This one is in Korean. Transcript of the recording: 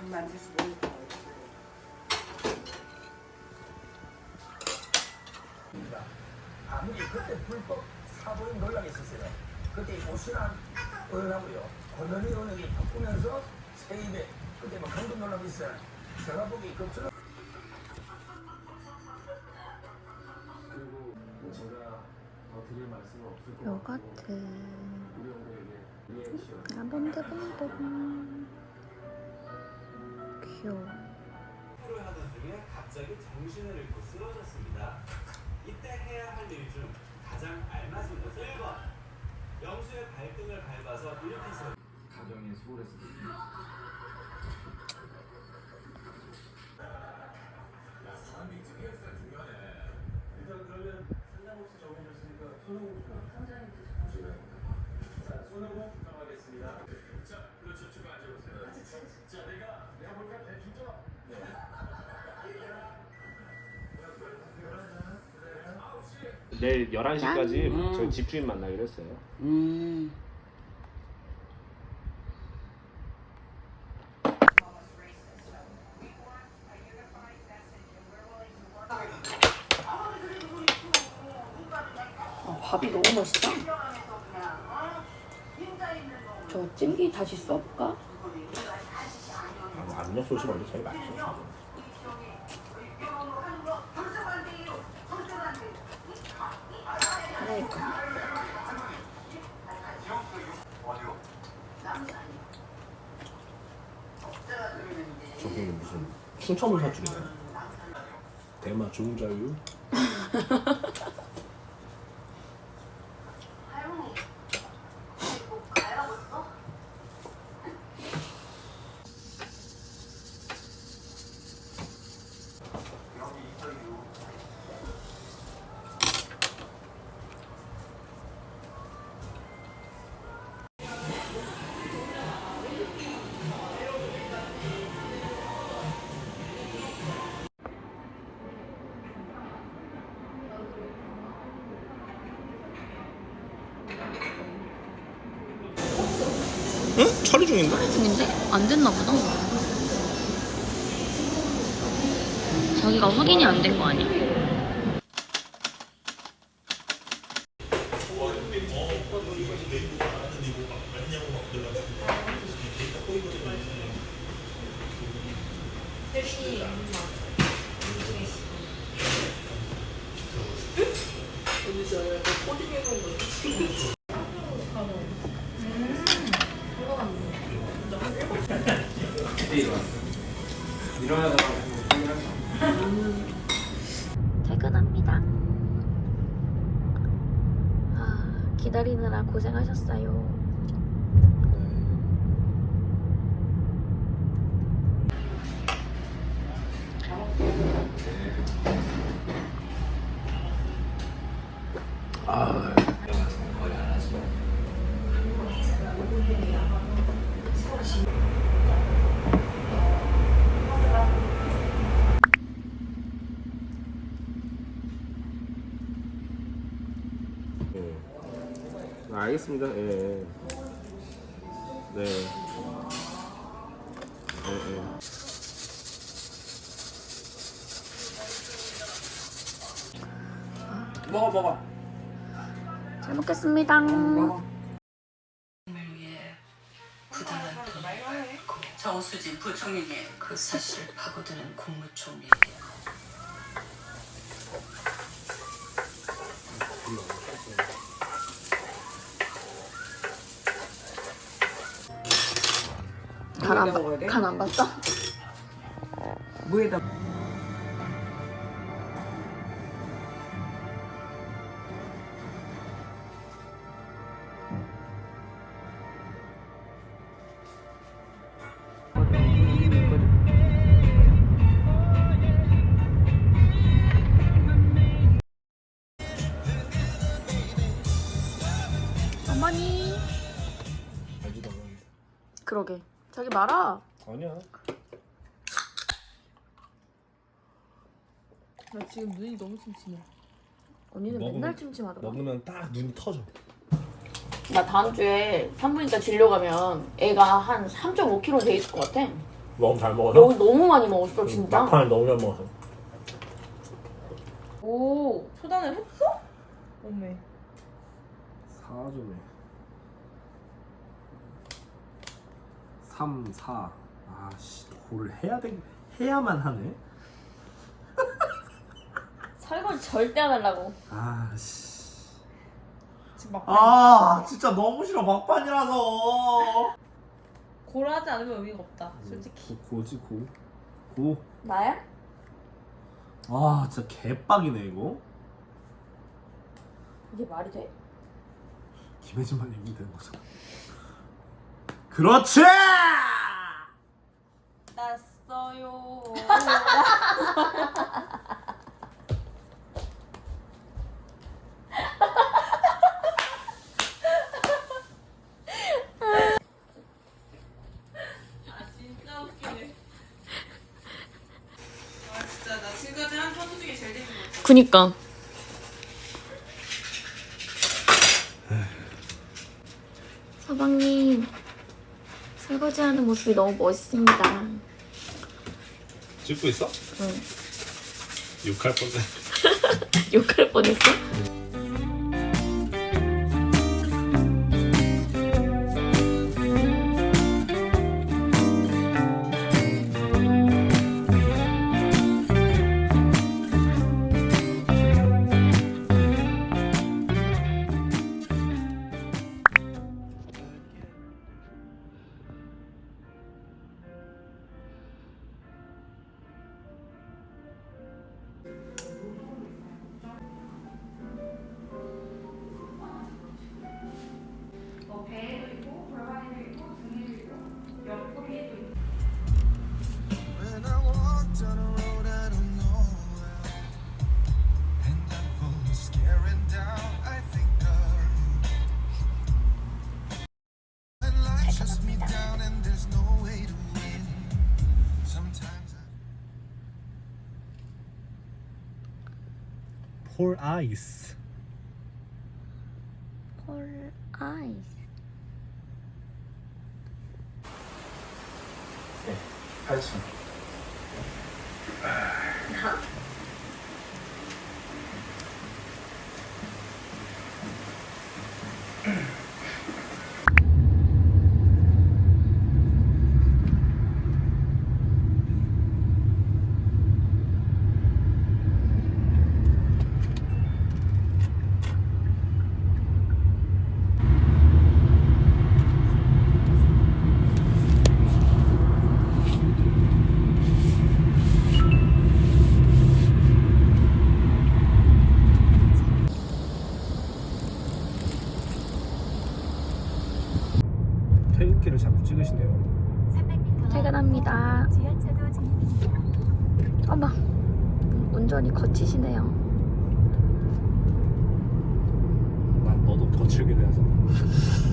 간만 아무리 그때 불법 사보임 논란이 있었어요. 그때 오신한 의원하고요. 권은희 의원에게 바꾸면서 세입에 그때 뭐 강도 논란이 있어요. 제가 보기 그 저는 그리고 뭐 제가 더 드릴 말씀은 없을 것 같고 요거트 우리 형들에게 리액션 봄봄봄봄 귀여워. 프로하던 중에 갑자기 정신을 잃고 쓰러졌습니다. 이때 해야 할 일 중 가장 알맞은 것은 1번. 영수의 발등을 밟아서 일으켜서 가정에 소홀했을 때 일단 그러면 상관없이 정해졌으니까 손흥민. 자 손흥민 정하겠습니다. 자 그렇죠 축하 앉아보세요. 자 내가 내가 볼까 대주죠. 내일 11시까지 짠. 저희 집주인 만나기로 했어요. 음. 아, 밥이 너무 맛있다. 저 찜기 다시 써볼까? 압력 소시 원래 제일 맛있어. 저기는 무슨 충청도 사투리네. 대마 중자유. 처리 중인데? 중인데? 안 됐나 보다 자기가 확인이 안 된 거 아니야? 퇴근합니다. 아, 기다리느라 고생하셨어요. 예. 아, 알겠습니다. 예. 네. 예, 예. 먹어 먹어. 잘 먹겠습니다. 먹어. 위해 부당한 돈을 받고 정수진 부총리의 그 사실을 파고드는 국무총리에 먹어야 돼? 간안 봤어? 뭐에다? 어머니. 그러게. 자기 말아. 아니야. 나 지금 눈이 너무 침침해. 언니는 먹으면- 맨날 찜찜하더라. 먹으면 딱 눈이 터져. 나 다음 주에 산부인과 진료 가면 애가 한 3.5kg 돼 있을 것 같아. 너무 잘 먹어서 너무 너무 많이 먹었어 진짜. 막판을 너무 잘 먹어서 오 초단을 했어? 어메 4점에 3, 4 아씨 골을 해야 돼 해야만 하네? 설거지 절대 안 하려고. 아씨. 지금 막 아 진짜 너무 싫어 막판이라서. 고라하지 않으면 의미가 없다 솔직히. 고, 고지 고. 고. 나야? 아 진짜 개빡이네 이거. 이게 말이 돼? 김혜진만 얘기면 되는 거잖아 그렇지! 났어요. 아 진짜 웃기네. 아 진짜 나 지금까지 한 선수 중에 제일 재밌는 것 같아. 그니까. 서방님, 설거지 하는 모습이 너무 멋있습니다. 찍고 있어? 응. 욕할 뻔해 욕할 뻔했어? 폴 아이스 폴 아이스. 8층 퇴근길을 자꾸 찍으시네요 퇴근합니다. 어머, 운전이 거치시네요. 난 너도 거칠게 돼야잖아